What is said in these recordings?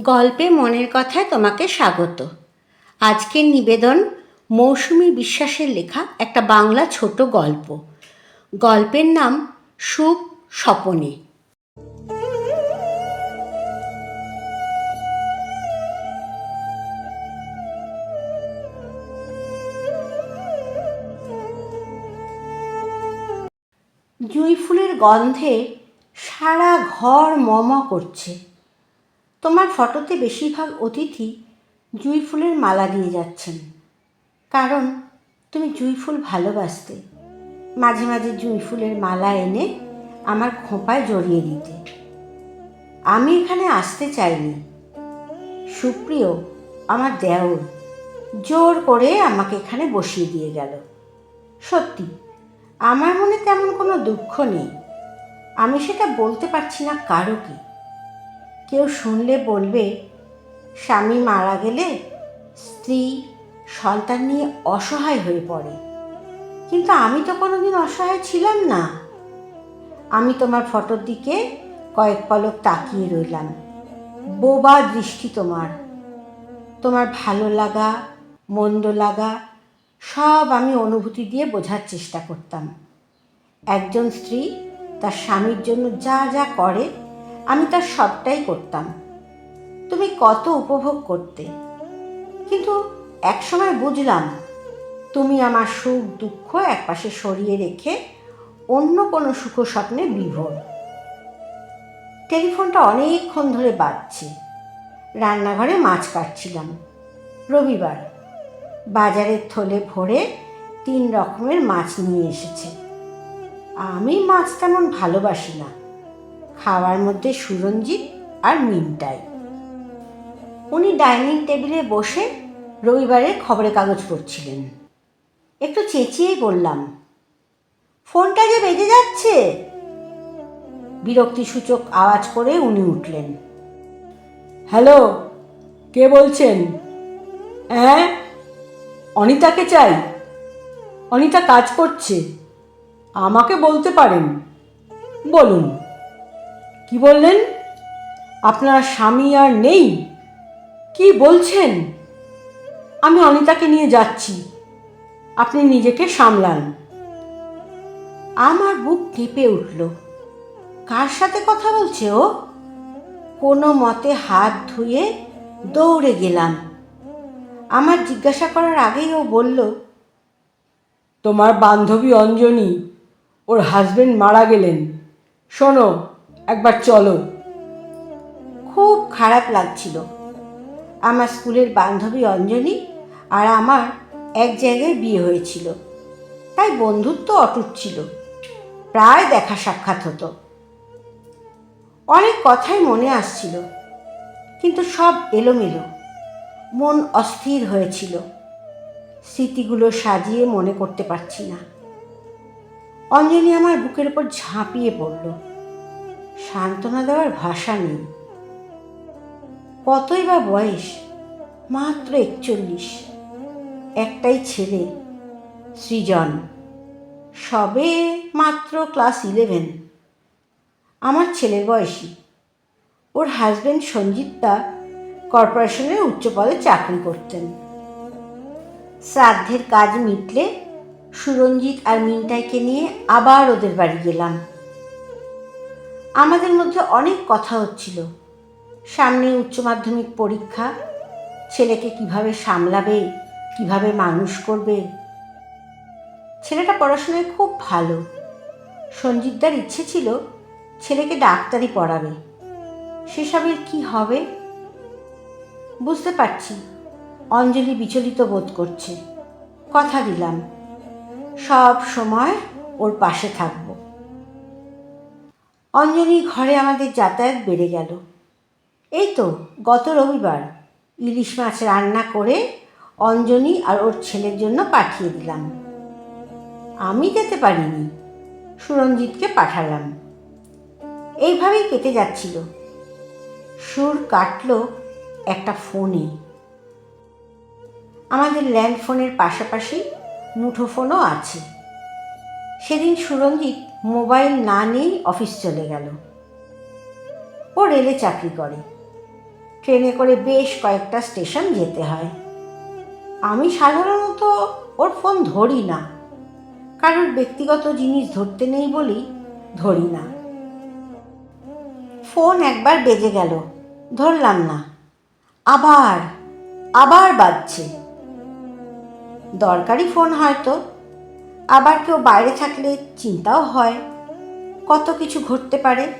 গল্পে মনের কথায় তোমাকে স্বাগত। আজকের নিবেদন, মৌসুমী বিশ্বাসের লেখা একটা বাংলা ছোট গল্প। গল্পের নাম, সুখ স্বপনে। জুঁই ফুলের গন্ধে সারা ঘর মম করছে। তোমার ফটোতে বেশিরভাগ অতিথি জুঁই ফুলের মালা দিয়ে যাচ্ছেন। কারণ তুমি জুঁই ফুল ভালোবাসতে। মাঝে মাঝে জুঁই ফুলের মালা এনে আমার খোঁপায় জড়িয়ে দিতে। আমি এখানে আসতে চাইনি। সুপ্রিয়, আমার দেওর জোর করে আমাকে এখানে বসিয়ে দিয়ে গেল। সত্যি, আমার মনে তেমন কোনো দুঃখ নেই। আমি সেটা বলতে পারছি না কারও কারোকে কেউ শুনলে বলবে, স্বামী মারা গেলে স্ত্রী সন্তান নিয়ে অসহায় হয়ে পড়ে। কিন্তু আমি তো কোনোদিন অসহায় ছিলাম না। আমি তোমার ফটোর দিকে কয়েক পলক তাকিয়ে রইলাম। বোবা দৃষ্টি তোমার। তোমার ভালো লাগা, মন্দ লাগা, সব আমি অনুভূতি দিয়ে বোঝার চেষ্টা করতাম। একজন স্ত্রী তার স্বামীর জন্য যা যা করে আমি তার সবটাই করতাম। তুমি কত উপভোগ করতে। কিন্তু একসময় বুঝলাম, তুমি আমার সুখ দুঃখ একপাশে সরিয়ে রেখে অন্য কোনো সুখ স্বপ্নে বিভোর। টেলিফোনটা অনেকক্ষণ ধরে বাজছে। রান্নাঘরে মাছ কাটছিলাম। রবিবার, বাজারের থলে ভরে তিন রকমের মাছ নিয়ে এসেছে। আমি মাছ তেমন ভালোবাসি না। খাওয়ার মধ্যে সুরঞ্জিত আর মিনটাই উনি ডাইনিং টেবিলে বসে রবিবারে খবরের কাগজ পড়ছিলেন। একটু চেঁচিয়েই বললাম, ফোনটা যে বেজে যাচ্ছে? বিরক্তিসূচক আওয়াজ করে উনি উঠলেন, হ্যালো, কে বলছেন? হ্যাঁ অনিতাকে চাই। অনিতা কাজ করছে। আমাকে বলতে পারেন। বলুন। কি বললেন? আপনার স্বামী আর নেই? কি বলছেন? আমি অনিতাকে নিয়ে যাচ্ছি। আপনি নিজেকে সামলান। আমার বুক কেঁপে উঠল। কার সাথে কথা বলছে ও? কোনো মতে হাত ধুয়ে দৌড়ে গেলাম। আমার জিজ্ঞাসা করার আগেই ও বলল, তোমার বান্ধবী অঞ্জনী, ওর হাজবেন্ড মারা গেলেন। শোনো একবার চলো। খুব খারাপ লাগছিল। আমার স্কুলের বান্ধবী অঞ্জলি আর আমার এক জায়গায় বিয়ে হয়েছিল। তাই বন্ধুত্ব অটুট ছিল। প্রায় দেখা সাক্ষাৎ হতো। অনেক কথাই মনে আসছিল, কিন্তু সব এলোমেলো। মন অস্থির হয়েছিল। স্মৃতিগুলো সাজিয়ে মনে করতে পারছি না। অঞ্জলি আমার বুকের উপর ঝাঁপিয়ে পড়ল। সান্ত্বনা দেওয়ার ভাষা নেই। কতই বা বয়স, মাত্র একচল্লিশ। একটাই ছেলে, সৃজন। সবে মাত্র ক্লাস ইলেভেন। আমার ছেলের বয়সী। ওর হাজবেন্ড সঞ্জিতদা কর্পোরেশনের উচ্চ পদে চাকরি করতেন। শ্রাদ্ধের কাজ মিটলে সুরঞ্জিত আর মিনটাইকে নিয়ে আবার ওদের বাড়ি গেলাম। আমাদের মধ্যে অনেক কথা হচ্ছিল। সামনে উচ্চ মাধ্যমিক পরীক্ষা, ছেলেকে কীভাবে সামলাবে, কীভাবে মানুষ করবে? ছেলেটা পড়াশোনায় খুব ভালো। সঞ্জিতদার ইচ্ছে ছিল ছেলেকে ডাক্তারি পড়াবে। সেসবের কি হবে? বুঝতে পারছি। অঞ্জলি বিচলিত বোধ করছে। কথা দিলাম। সব সময় ওর পাশে থাকব। অঞ্জলি ঘরে আমাদের যাতায়াত বেড়ে গেল। এই তো গত রবিবার ইলিশ মাছ রান্না করে অঞ্জনি আর ওর ছেলের জন্য পাঠিয়ে দিলাম। আমি যেতে পারিনি, সুরঞ্জিতকে পাঠালাম। এইভাবেই কেটে যাচ্ছিল। সুর কাটল একটা ফোনে। আমাদের ল্যান্ড ফোনের পাশাপাশি মুঠোফোনও আছে। সেদিন সুরঞ্জিত মোবাইল না নিয়েই অফিস চলে গেল। ও রেলে চাকরি করে। ট্রেনে করে বেশ কয়েকটা স্টেশন যেতে হয়। আমি সাধারণত ওর ফোন ধরি না। কারোর ব্যক্তিগত জিনিস ধরতে নেই বলি ধরি না। ফোন একবার বেজে গেল, ধরলাম না। আবার আবার বাজছে। দরকারি ফোন হয়তো আবার কেউ বাইরে থাকলে চিন্তাও হয়। কত কিছু ঘটতে পারে।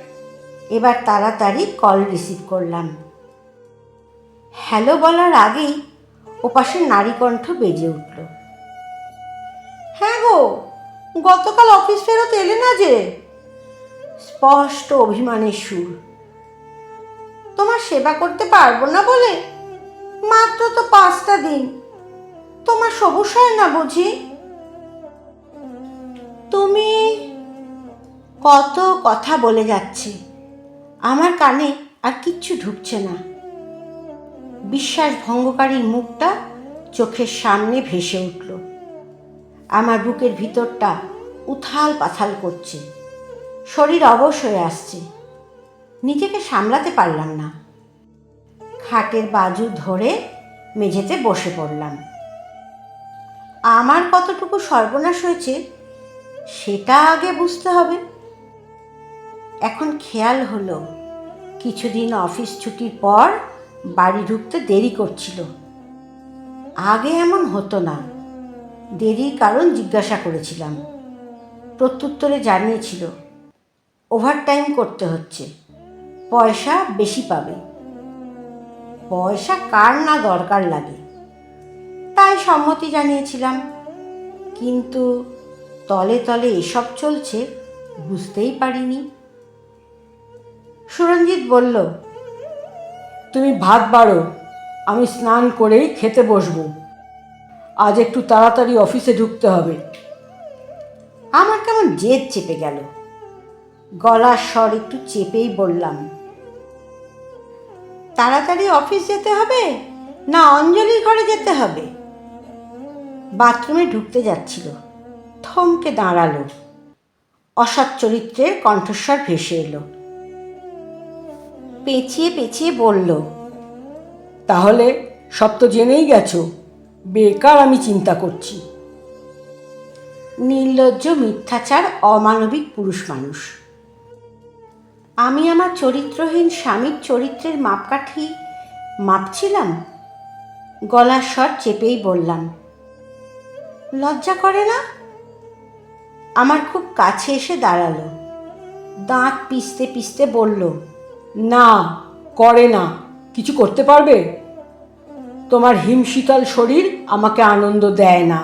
এবার তাড়াতাড়ি কল রিসিভ করলাম। হ্যালো বলার আগেই ওপাশে নারী কণ্ঠ বেজে উঠল। হ্যাঁ গো, গতকাল অফিস ফেরত এলে না যে? স্পষ্ট অভিমানের সুর। তোমার সেবা করতে পারব না বলে? মাত্র তো পাঁচটা দিন। তোমার সবুজ হয় না বুঝি? তুমি কত কথা বলে যাচ্ছে। আমার কানে আর কিচ্ছু ঢুকছে না। বিশ্বাস ভঙ্গকারী মুখটা চোখের সামনে ভেসে উঠল। আমার বুকের ভিতরটা উথাল পাথাল করছে। শরীর অবশ হয়ে আসছে। নিজেকে সামলাতে পারলাম না। খাটের বাজু ধরে মেঝেতে বসে পড়লাম। আমার কতটুকু সর্বনাশ হয়েছে সেটা আগে বুঝতে হবে। এখন খেয়াল হলো, কিছুদিন অফিস ছুটির পর বাড়ি ঢুকতে দেরি করছিল। আগে এমন হতো না, দেরির কারণ জিজ্ঞাসা করেছিলাম। প্রত্যুত্তরে জানিয়েছিল ওভারটাইম করতে হচ্ছে, পয়সা বেশি পাবে। পয়সা কার না দরকার লাগে? তাই সম্মতি জানিয়েছিলাম। কিন্তু তলে তলে এসব চলছে, বুঝতেই পারিনি। সুরঞ্জিত বলল, তুমি ভাত বাড়ো, আমি স্নান করেই খেতে বসবো। আজ একটু তাড়াতাড়ি অফিসে ঢুকতে হবে। আমার কেমন জেদ চেপে গেল। গলার স্বর একটু চেপেই বললাম, তাড়াতাড়ি অফিস যেতে হবে না অঞ্জলির ঘরে যেতে হবে? বাথরুমে ঢুকতে যাচ্ছিল। থমকে দাঁড়াল। অসৎ চরিত্রের কণ্ঠস্বর ভেসে এলো। পেঁচিয়ে পেঁচিয়ে বলল, তাহলে সব তো জেনেই গেছো, বেকার আমি চিন্তা করছি। নির্লজ্জ, মিথ্যাচার, অমানবিক পুরুষ মানুষ। আমি আমার চরিত্রহীন স্বামীর চরিত্রের মাপকাঠি মাপছিলাম? গলার স্বর চেপেই বললাম, লজ্জা করে না? আমার খুব কাছে এসে দাঁড়াল। দাঁত পিষতে পিষতে বলল, না, করে না। কিছু করতে পারবে? তোমার হিমশীতল শরীর আমাকে আনন্দ দেয় না।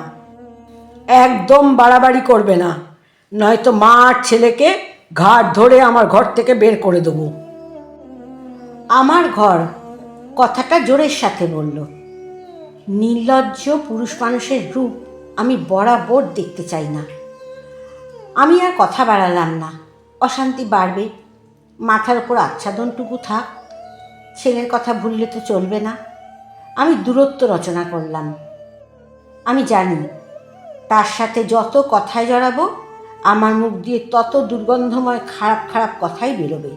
একদম বাড়াবাড়ি করবে না। নয়তো মা আর ছেলেকে ঘাট ধরে আমার ঘর থেকে বের করে দেবো। আমার ঘর কথাটা জোরের সাথে বলল, নির্লজ্জ পুরুষ মানুষের রূপ আমি বরাবর দেখতে চাই না। আমি আর কথা বাড়ালাম না। অশান্তি বাড়বে। মাথার উপর আচ্ছাদনটুকু থাক। ছেলের কথা ভুললে তো চলবে না। আমি দূরত্ব রচনা করলাম। আমি জানি, তার সাথে যত কথায় জড়াবো, আমার মুখ দিয়ে তত দুর্গন্ধময় খারাপ খারাপ কথাই বেরোবে।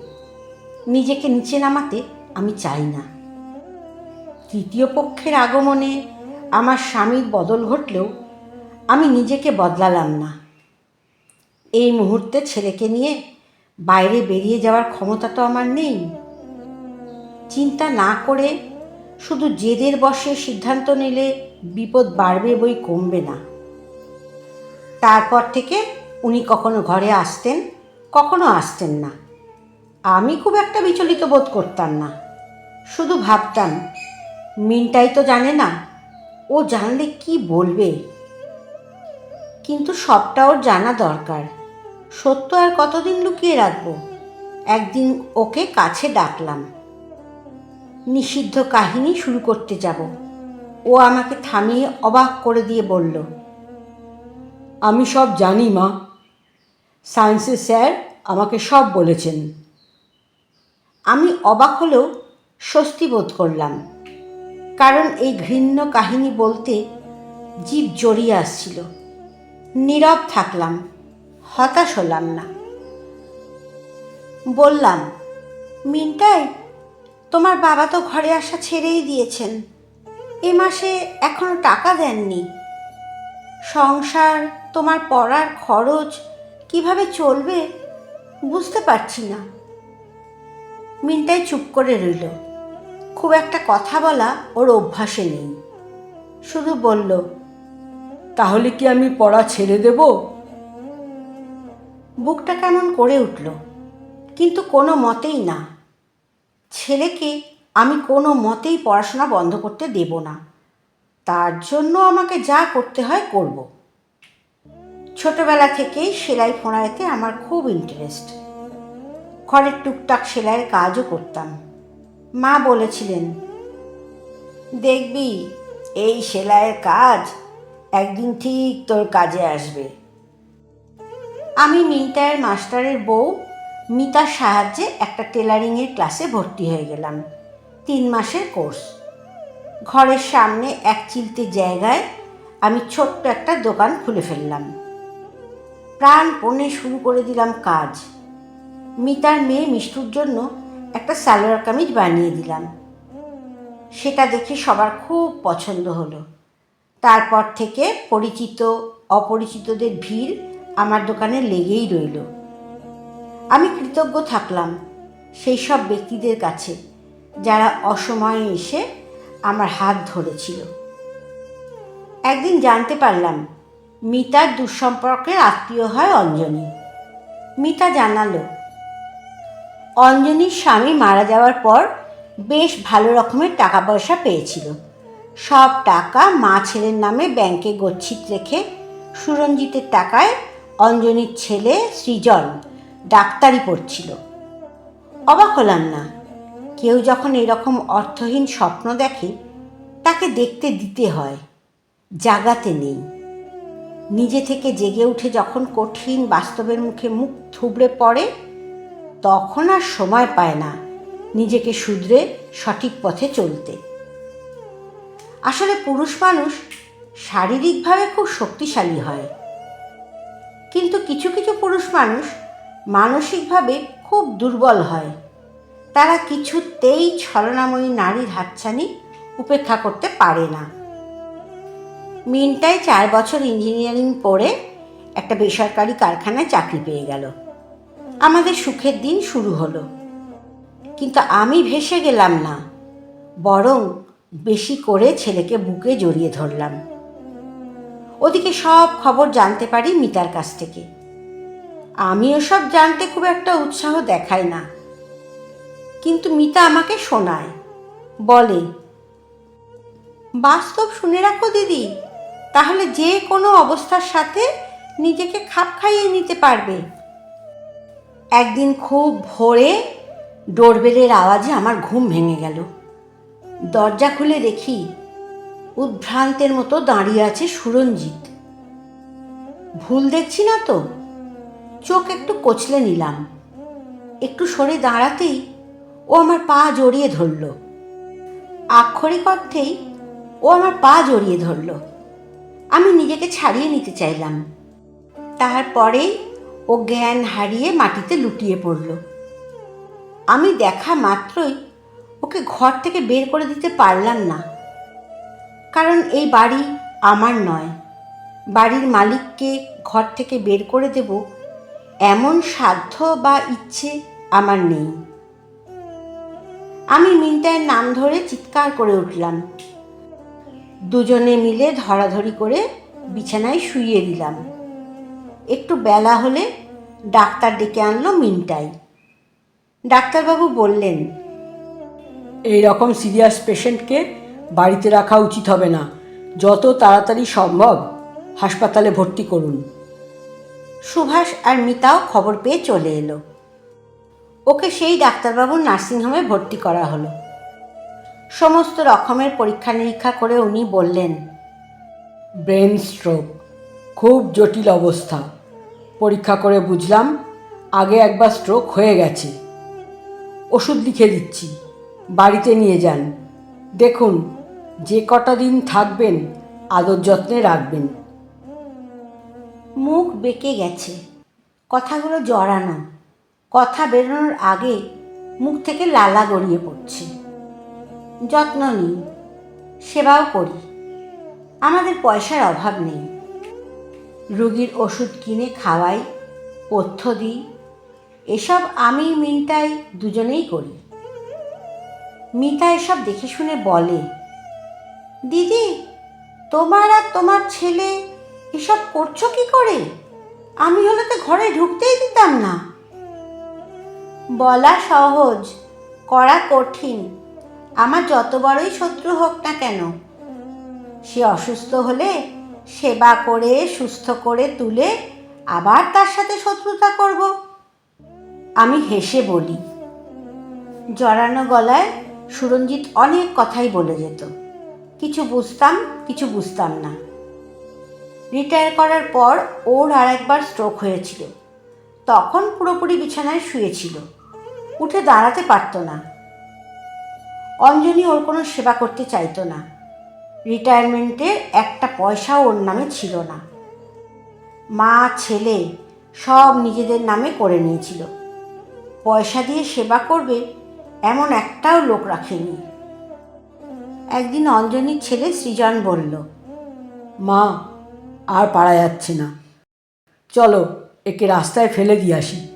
নিজেকে নিচে নামাতে আমি চাই না। তৃতীয় পক্ষের আগমনে আমার স্বামীর বদল ঘটলেও আমি নিজেকে বদলালাম না। এই মুহূর্তে ছেলেকে নিয়ে বাইরে বেরিয়ে যাওয়ার ক্ষমতা তো আমার নেই। চিন্তা না করে শুধু জেদের বসে সিদ্ধান্ত নিলে বিপদ বাড়বে বই কমবে না। তারপর থেকে উনি কখনো ঘরে আসতেন, কখনো আসতেন না। আমি খুব একটা বিচলিত বোধ করতাম না। শুধু ভাবতাম, মিনটাই তো জানে না, ও জানলে কি বলবে? কিন্তু সবটা ওর জানা দরকার। সত্য আর কতদিন লুকিয়ে রাখব? একদিন ওকে কাছে ডাকলাম। নিষিদ্ধ কাহিনী শুরু করতে যাব। ও আমাকে থামিয়ে অবাক করে দিয়ে বলল, আমি সব জানি, মা। সায়েন্সের স্যার আমাকে সব বলেছেন। আমি অবাক হলেও স্বস্তি বোধ করলাম, কারণ এই ঘৃণ্য কাহিনী বলতে জীব জড়িয়ে আসছিল। নীরব থাকলাম। হতাশ হলাম না। বললাম মিনটাই তোমার বাবা তো ঘরে আসা ছেড়েই দিয়েছেন। এ মাসে এখনও টাকা দেননি। সংসার, তোমার পড়ার খরচ কীভাবে চলবে বুঝতে পারছি না। মিনটাই চুপ করে রইল। খুব একটা কথা বলা ওর অভ্যাসে নেই। শুধু বলল, তাহলে কি আমি পড়া ছেড়ে দেব? বুকটা কেমন করে উঠল। কিন্তু কোনো মতেই না। ছেলেকে আমি কোনো মতেই পড়াশোনা বন্ধ করতে দেব না। তার জন্য আমাকে যা করতে হয় করব। ছোটবেলা থেকেই সেলাই ফোঁড়াইতে আমার খুব ইন্টারেস্ট ঘরের টুকটাক সেলাইয়ের কাজও করতাম। মা বলেছিলেন, দেখবি, এই সেলাইয়ের কাজ একদিন ঠিক তোর কাজে আসবে। আমি মিন্টায়ের মাস্টারের বউ মিতার সাহায্যে একটা টেলারিংয়ের ক্লাসে ভর্তি হয়ে গেলাম। তিন মাসের কোর্স। ঘরের সামনে এক চিলতে জায়গায় আমি ছোট্ট একটা দোকান খুলে ফেললাম। প্রাণপণে শুরু করে দিলাম কাজ। মিতার মেয়ে মিষ্টুর জন্য একটা সালোয়ার কামিজ বানিয়ে দিলাম। সেটা দেখে সবার খুব পছন্দ হলো। তারপর থেকে পরিচিত, অপরিচিতদের ভিড় আমার দোকানে লেগেই রইল। আমি কৃতজ্ঞ থাকলাম সেই সব ব্যক্তিদের কাছে, যারা অসময়ে এসে আমার হাত ধরেছিল। একদিন জানতে পারলাম, মিতার দুঃসম্পর্কের আত্মীয় হয় অঞ্জনী। মিতা জানালো, অঞ্জনীর স্বামী মারা যাওয়ার পর বেশ ভালো রকমের টাকা পয়সা পেয়েছিল। সব টাকা মা ছেলের নামে ব্যাংকে গচ্ছিত রেখে সুরঞ্জিতের টাকায় অঞ্জনীর ছেলে সৃজন ডাক্তারি পড়ছিল। অবাক হলাম না। কেউ যখন এরকম অর্থহীন স্বপ্ন দেখে, তাকে দেখতে দিতে হয়, জাগাতে নেই। নিজে থেকে জেগে উঠে যখন কঠিন বাস্তবের মুখে মুখ থুবড়ে পড়ে, তখন আর সময় পায় না নিজেকে শুধরে সঠিক পথে চলতে। আসলে পুরুষ মানুষ শারীরিকভাবে খুব শক্তিশালী হয়। কিন্তু কিছু কিছু পুরুষ মানুষ মানসিকভাবে খুব দুর্বল হয়। তারা কিছুতেই ছলনাময়ী নারীর হাতছানি উপেক্ষা করতে পারে না। মিনটাই চার বছর ইঞ্জিনিয়ারিং পড়ে একটা বেসরকারি কারখানায় চাকরি পেয়ে গেল। আমাদের সুখের দিন শুরু হলো। কিন্তু আমি ভেসে গেলাম না, বরং বেশি করে ছেলেকে বুকে জড়িয়ে ধরলাম। ওদিকে সব খবর জানতে পারি মিতার কাছ থেকে। আমি ওসব জানতে খুব একটা উৎসাহ দেখাই না। কিন্তু মিতা আমাকে শোনায়। বলে, বাস্তব শুনে রাখো দিদি, তাহলে যে কোনো অবস্থার সাথে নিজেকে খাপ খাইয়ে নিতে পারবে। একদিন খুব ভোরে ডোরবেলের আওয়াজে আমার ঘুম ভেঙে গেল। দরজা খুলে দেখি উদ্ভ্রান্তের মতো দাঁড়িয়ে আছে সুরঞ্জিত। ভুল দেখছি না তো? চোখ একটু কচলে নিলাম। একটু সরে দাঁড়াতেই ও আমার পা জড়িয়ে ধরল। আক্ষরিক অর্থেই ও আমার পা জড়িয়ে ধরল। আমি নিজেকে ছাড়িয়ে নিতে চাইলাম। তারপরেই ও জ্ঞান হারিয়ে মাটিতে লুটিয়ে পড়ল। আমি দেখা মাত্রই ওকে ঘর থেকে বের করে দিতে পারলাম না। কারণ এই বাড়ি আমার নয়। বাড়ির মালিককে ঘর থেকে বের করে দেব, এমন সাধ্য বা ইচ্ছে আমার নেই। আমি মিন্টায়ের নাম ধরে চিৎকার করে উঠলাম। দুজনে মিলে ধরাধরি করে বিছানায় শুইয়ে দিলাম। একটু বেলা হলে ডাক্তার ডেকে আনলো মিন্টাই। ডাক্তারবাবু বললেন এই রকম সিরিয়াস পেশেন্টকে বাড়িতে রাখা উচিত হবে না। যত তাড়াতাড়ি সম্ভব হাসপাতালে ভর্তি করুন। সুভাষ আর মিতাও খবর পেয়ে চলে এলো। ওকে সেই ডাক্তারবাবুর নার্সিংহোমে ভর্তি করা হলো। সমস্ত রকমের পরীক্ষা নিরীক্ষা করে উনি বললেন ব্রেন স্ট্রোক খুব জটিল অবস্থা। পরীক্ষা করে বুঝলাম আগে একবার স্ট্রোক হয়ে গেছে। ওষুধ লিখে দিচ্ছি বাড়িতে নিয়ে যান। দেখুন যে কটা দিন থাকবেন, আদর যত্নে রাখবেন। মুখ বেঁকে গেছে, কথাগুলো জড়ানো, কথা বেরোনোর আগে মুখ থেকে লালা গড়িয়ে পড়ছে। যত্ন নিই সেবাও করি, আমাদের পয়সার অভাব নেই। রুগীর ওষুধ কিনে খাওয়াই, পথ্য দিই, এসব আমি মিনটাই দুজনেই করি। মিতা এসব দেখে শুনে বলে দিদি, তোমার আর তোমার ছেলে এসব করছ কি করে? আমি হলে তো ঘরে ঢুকতেই দিতাম না। বলা সহজ, করা কঠিন। আমার যত বড়ই শত্রু হোক না কেন, সে অসুস্থ হলে সেবা করে, সুস্থ করে তুলে আবার তার সাথে শত্রুতা করব। আমি হেসে বলি। জড়ানো গলায় সুরঞ্জিত অনেক কথাই বলে যেত। কিছু বুঝতাম কিছু বুঝতাম না। রিটায়ার করার পর ওর আর একবার স্ট্রোক হয়েছিল। তখন পুরোপুরি বিছানায় শুয়েছিল। উঠে দাঁড়াতে পারতো না। অঞ্জলি ওর কোনো সেবা করতে চাইতো না। রিটায়ারমেন্টের একটা পয়সাও ওর নামে ছিল না। মা, ছেলে সব নিজেদের নামে করে নিয়েছিল। পয়সা দিয়ে সেবা করবে এমন একটাও লোক রাখেনি। একদিন অঞ্জনির ছেলে সৃজন বলল, মা, আর পারা যাচ্ছে না। চলো, একে রাস্তায় ফেলে দিয়ে আসি।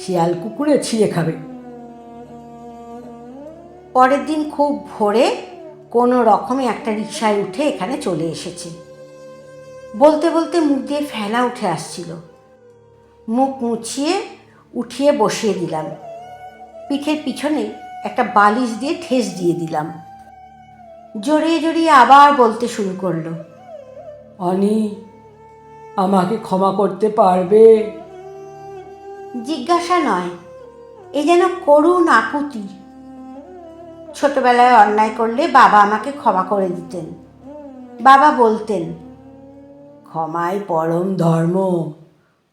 শিয়াল কুকুরে ছিঁড়ে খাবে। পরের দিন খুব ভোরে কোনো রকমে একটা রিক্সায় উঠে এখানে চলে এসেছে। বলতে বলতে মুখ দিয়ে ফেনা উঠে আসছিল। মুখ মুছিয়ে উঠিয়ে বসিয়ে দিলাম। পিঠের পিছনে একটা বালিশ দিয়ে ঠেস দিয়ে দিলাম। জড়িয়ে জড়িয়ে আবার বলতে শুরু করল। অনি আমাকে ক্ষমা করতে পারবে? জিজ্ঞাসা নয় এ যেন করুণ আকুতি। ছোটবেলায় অন্যায় করলে বাবা আমাকে ক্ষমা করে দিতেন। বাবা বলতেন ক্ষমাই পরম ধর্ম।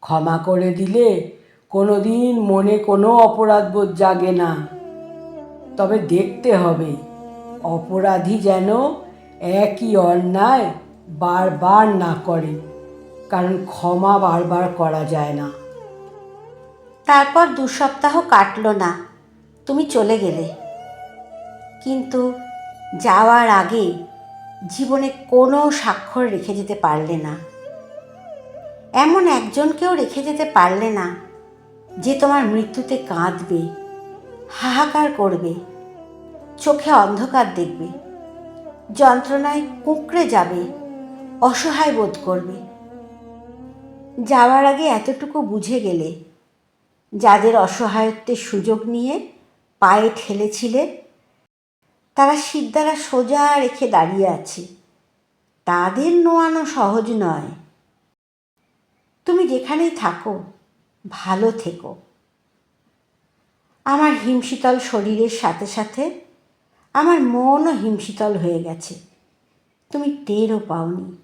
ক্ষমা করে দিলে কোনো দিন মনে কোনো অপরাধবোধ জাগে না। তবে দেখতে হবে অপরাধী যেন একই অন্যায় বারবার না করে, কারণ ক্ষমা বারবার করা যায় না। তারপর দু সপ্তাহ কাটলো না, তুমি চলে গেলে। কিন্তু যাওয়ার আগে জীবনে কোনো স্বাক্ষর রেখে যেতে পারলে না। এমন একজনকেও রেখে যেতে পারলে না, যে তোমার মৃত্যুতে কাঁদবে, হাহাকার করবে। চোখে অন্ধকার দেখবে। যন্ত্রণায় কুঁকড়ে যাবে, অসহায় বোধ করবে। যাওয়ার আগে এতটুকু বুঝে গেলে, যাদের অসহায়ত্বের সুযোগ নিয়ে পায়ে ঠেলেছিলে, তারা সিদ্ধারা সোজা রেখে দাঁড়িয়ে আছে। তাদের নোয়ানো সহজ নয়। তুমি যেখানেই থাকো, ভালো থেকো। আমার হিমশীতল শরীরের সাথে সাথে আমার মনও হিমশীতল হয়ে গেছে। তুমি টেরও পাওনি।